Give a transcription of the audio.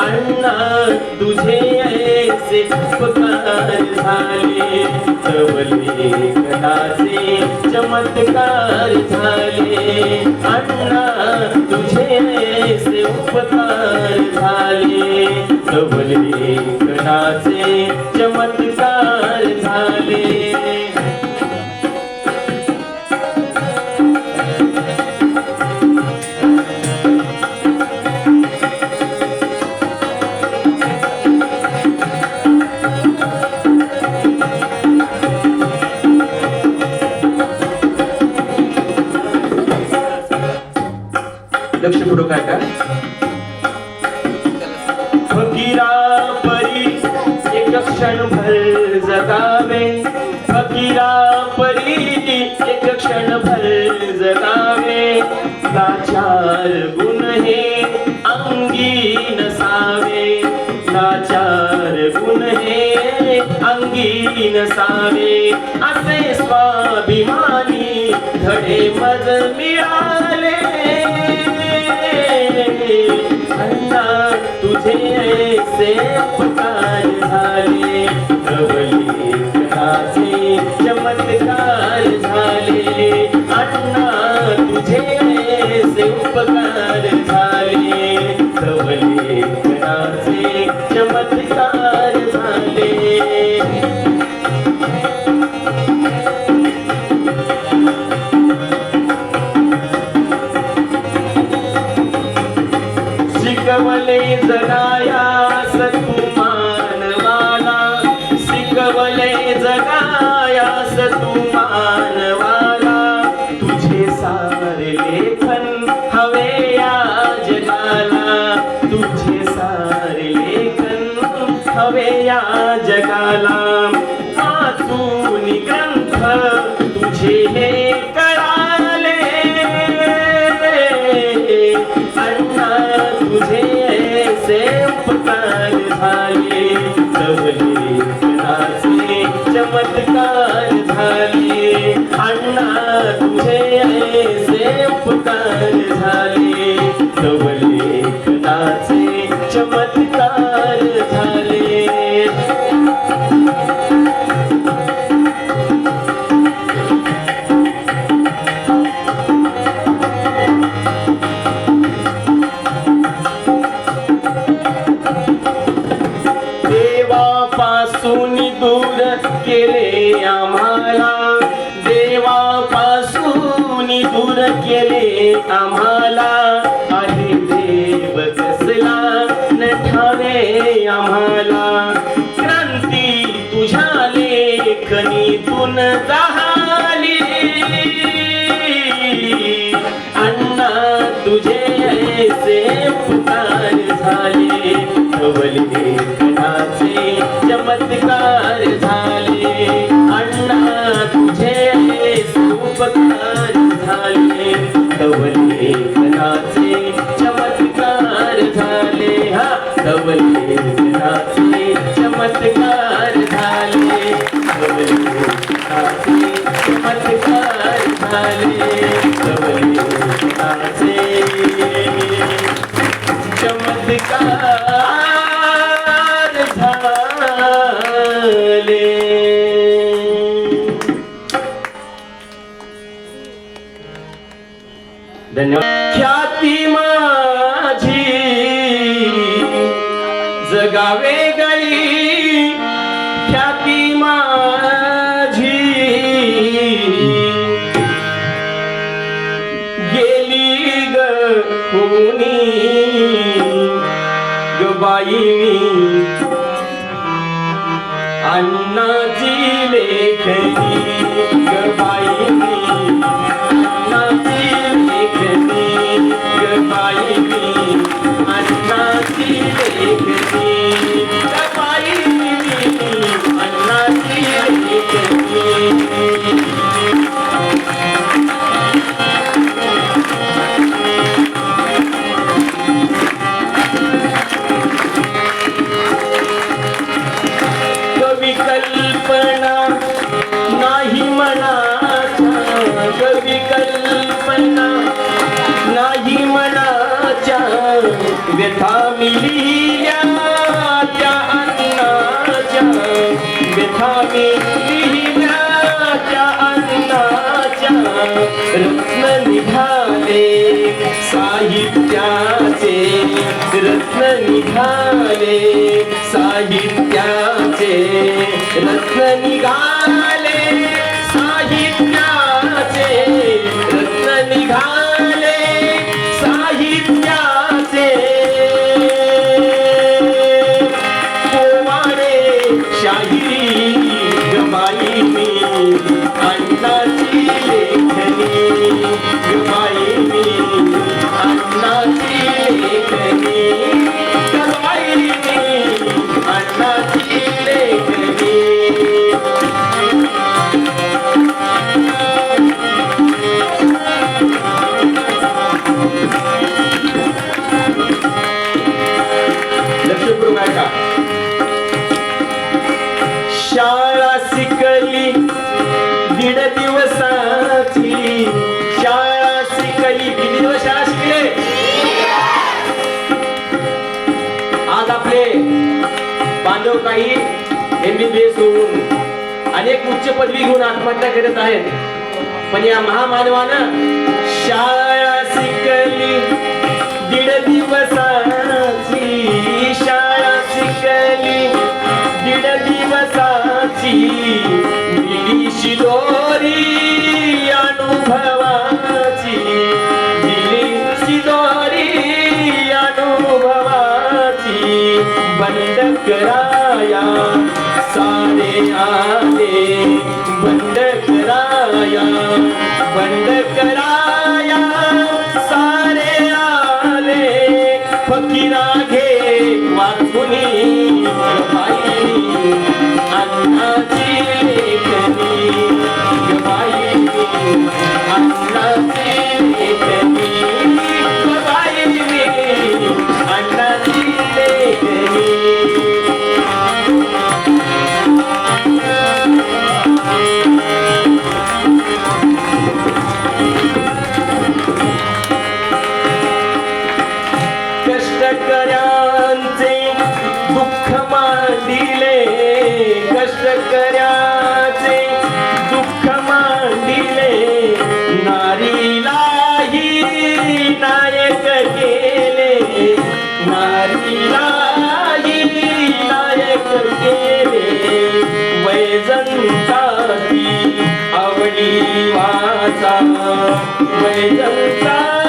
अण्णा तुझे ऐसे उपकार झाले. चवले कदाचे चमत्कार झाले. अण्णा तुझे ऐसे उपकार झाले. चवले कदाचे चमत्कार झाले. लक्षपूर्वक ऐका फकीरा परी एक क्षण भर जगावे. फकीरा परी एक क्षण भर जगावे. लाचार गुण हे अंगी नसावे. लाचार गुण हे अंगी नसावे. असे स्वाभिमानी धडे मज मिळाले. चमत्कार झाले. अण्णा तुझे शिकवले जगाया तू मानवाला शिकवले जगाया तू मानवाला तुझे सारे लेखन हवे या जगाला. तुझे सारे लेखन हवे या जगाला. Amen. आम्हाला आहे देव कसला नठावे आम्हाला. क्रांती तुझ्या लेखनीतून झाली अण्णा तुझे ऐसे उपकार झाले कवले कणाचे चमत्कार झाले. कवले कणाचे चमत्कार झाले. कवले कणाचे चमत्कार जगावे गळी ख्याती माझी. गेली ग कोणी ग बाई मी लेखनी कल्पना नाही मनाच्या व्यथा मिली त्या अन्नाच्या व्यथा मिली त्या अन्नाच्या बांधव काही एमबीबीएस होऊन अनेक उच्च पदवी घेऊन आत्महत्या करत आहेत. पण या महामानवानं शाळा शिकली. दीड दिवसाची शाळा शिकली. दीड दिवसाची दिली शिदोरी अनुभवाची. दिली शिदोरी अनुभवाची. बंद कराया मांडिले कराचे दुःख मांडिले. नारीलाही नायक केले. नारीलाही नायक केले. वैजंताती आवडी वाचा. वैजंता